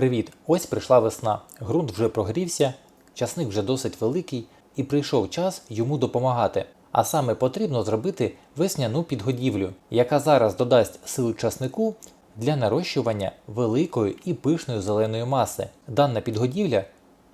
Привіт! Ось прийшла весна. Ґрунт вже прогрівся, часник вже досить великий, і прийшов час йому допомагати. А саме потрібно зробити весняну підгодівлю, яка зараз додасть сили часнику для нарощування великої і пишної зеленої маси. Дана підгодівля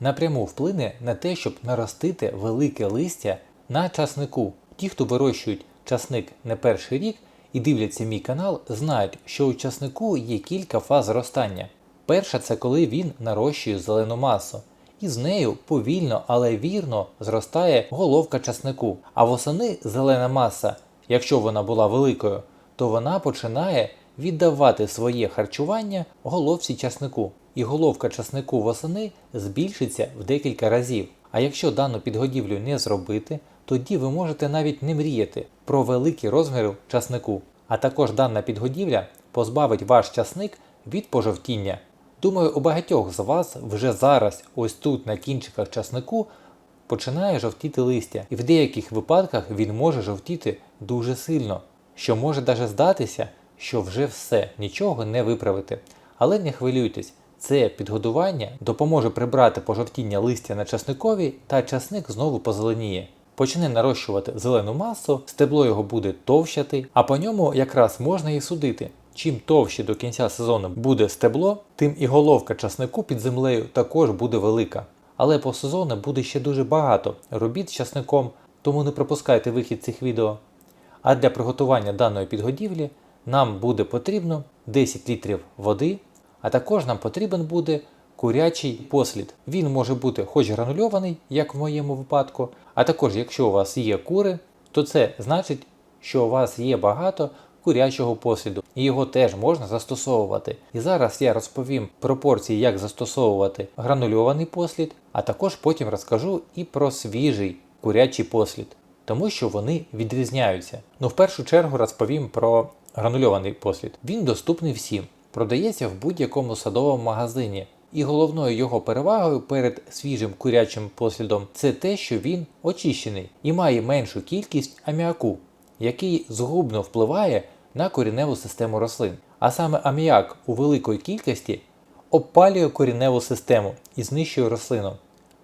напряму вплине на те, щоб наростити велике листя на часнику. Ті, хто вирощують часник не перший рік і дивляться мій канал, знають, що у часнику є кілька фаз зростання. Перша це коли він нарощує зелену масу, і з нею повільно, але вірно зростає головка часнику. А восени зелена маса, якщо вона була великою, то вона починає віддавати своє харчування головці часнику. І головка часнику восени збільшиться в декілька разів. А якщо дану підгодівлю не зробити, тоді ви можете навіть не мріяти про великі розміри часнику. А також дана підгодівля позбавить ваш часник від пожовтіння. Думаю, у багатьох з вас вже зараз, ось тут на кінчиках часнику, починає жовтіти листя, і в деяких випадках він може жовтіти дуже сильно, що може даже здатися, що вже все, нічого не виправити. Але не хвилюйтесь, це підгодування допоможе прибрати пожовтіння листя на часникові, та часник знову позеленіє. Почне нарощувати зелену масу, стебло його буде товщати, а по ньому якраз можна і судити. Чим товще до кінця сезону буде стебло, тим і головка часнику під землею також буде велика. Але по сезону буде ще дуже багато робіт з часником, тому не пропускайте вихід цих відео. А для приготування даної підгодівлі нам буде потрібно 10 літрів води, а також нам потрібен буде курячий послід. Він може бути хоч гранульований, як в моєму випадку, а також якщо у вас є кури, то це значить, що у вас є багато курячого посліду, і його теж можна застосовувати. І зараз я розповім пропорції, як застосовувати гранульований послід, а також потім розкажу і про свіжий курячий послід, тому що вони відрізняються. Ну, в першу чергу розповім про гранульований послід. Він доступний всім, продається в будь-якому садовому магазині. І головною його перевагою перед свіжим курячим послідом це те, що він очищений і має меншу кількість аміаку, який згубно впливає на коріневу систему рослин. А саме аміак у великій кількості обпалює коріневу систему і знищує рослину.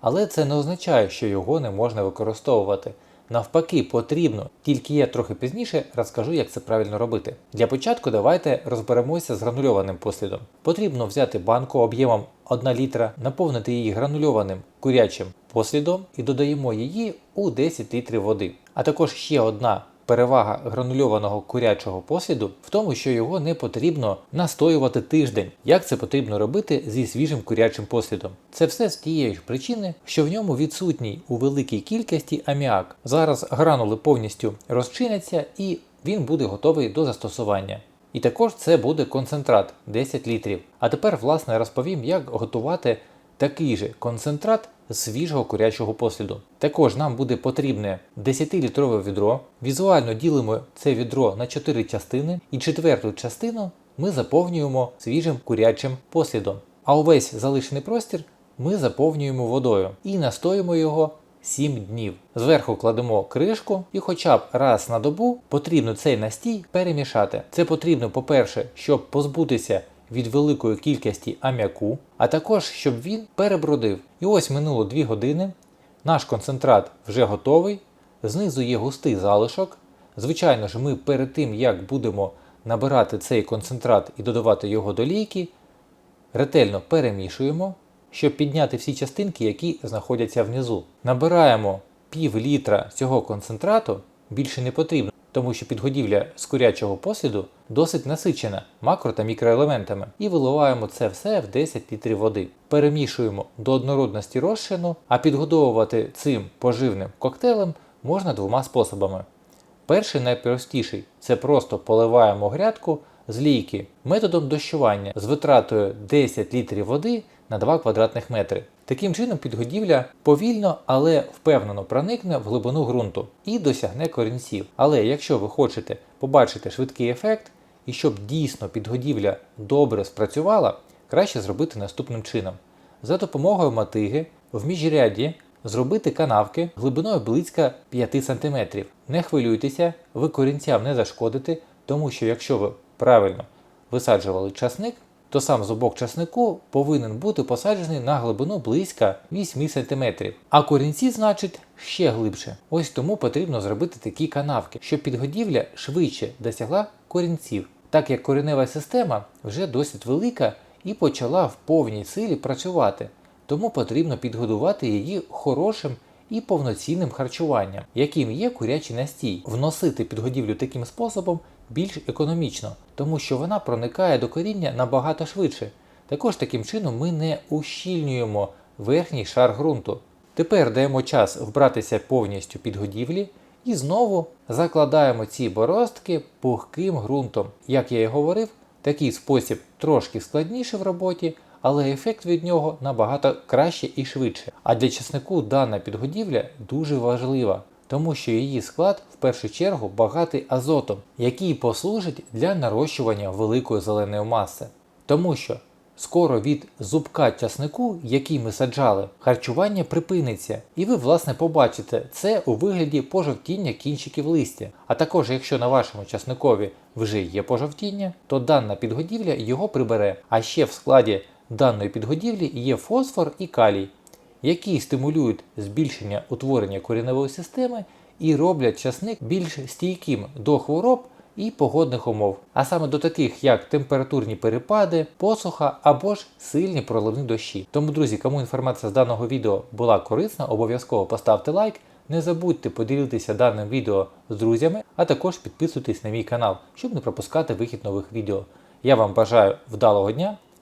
Але це не означає, що його не можна використовувати. Навпаки, потрібно, тільки я трохи пізніше розкажу, як це правильно робити. Для початку давайте розберемося з гранульованим послідом. Потрібно взяти банку об'ємом 1 літра, наповнити її гранульованим курячим послідом і додаємо її у 10 літрів води. А також ще одна перевага гранульованого курячого посліду в тому, що його не потрібно настоювати тиждень, як це потрібно робити зі свіжим курячим послідом. Це все з тієї ж причини, що в ньому відсутній у великій кількості аміак. Зараз гранули повністю розчиняться і він буде готовий до застосування. І також це буде концентрат 10 літрів. А тепер, власне, розповім, як готувати такий же концентрат свіжого курячого посліду. Також нам буде потрібне 10-літрове відро. Візуально ділимо це відро на 4 частини, і четверту частину ми заповнюємо свіжим курячим послідом. А увесь залишений простір ми заповнюємо водою і настоїмо його 7 днів. Зверху кладемо кришку і хоча б раз на добу потрібно цей настій перемішати. Це потрібно, по-перше, щоб позбутися від великої кількості аміаку, а також щоб він перебродив. І ось минуло 2 години. Наш концентрат вже готовий. Знизу є густий залишок. Звичайно ж, ми перед тим, як будемо набирати цей концентрат і додавати його до лійки, ретельно перемішуємо, щоб підняти всі частинки, які знаходяться внизу. Набираємо пів літра цього концентрату, більше не потрібно, тому що підгодівля з курячого посліду досить насичена макро та мікроелементами, і виливаємо це все в 10 літрів води. Перемішуємо до однородності розчину, а підгодовувати цим поживним коктейлем можна двома способами. Перший найпростіший це просто поливаємо грядку з лійки методом дощування з витратою 10 літрів води на 2 квадратних метри. Таким чином підгодівля повільно, але впевнено проникне в глибину ґрунту і досягне корінців. Але якщо ви хочете побачити швидкий ефект і щоб дійсно підгодівля добре спрацювала, краще зробити наступним чином. За допомогою мотиги в міжряді зробити канавки глибиною близько 5 см. Не хвилюйтеся, ви корінцям не зашкодите, тому що якщо ви правильно висаджували часник, то сам зубок часнику повинен бути посаджений на глибину близько 8 см, а корінці, значить, ще глибше. Ось тому потрібно зробити такі канавки, щоб підгодівля швидше досягла корінців, так як коренева система вже досить велика і почала в повній силі працювати, тому потрібно підгодувати її хорошим і повноцінним харчуванням, яким є курячий настій. Вносити підгодівлю таким способом більш економічно, тому що вона проникає до коріння набагато швидше. Також таким чином ми не ущільнюємо верхній шар ґрунту. Тепер даємо час вбратися повністю підгодівлі і знову закладаємо ці бороздки пухким ґрунтом. Як я і говорив, такий спосіб трошки складніший в роботі, але ефект від нього набагато краще і швидше. А для часнику дана підгодівля дуже важлива, тому що її склад в першу чергу багатий азотом, який послужить для нарощування великої зеленої маси. Тому що скоро від зубка часнику, який ми саджали, харчування припиниться, і ви, власне, побачите це у вигляді пожовтіння кінчиків листя. А також, якщо на вашому часникові вже є пожовтіння, то дана підгодівля його прибере. А ще в складі даної підгодівлі є фосфор і калій, які стимулюють збільшення утворення коріневої системи і роблять часник більш стійким до хвороб і погодних умов, а саме до таких як температурні перепади, посуха або ж сильні проливні дощі. Тому, друзі, кому інформація з даного відео була корисна, обов'язково поставте лайк. Не забудьте поділитися даним відео з друзями, а також підписуйтесь на мій канал, щоб не пропускати вихід нових відео. Я вам бажаю вдалого дня,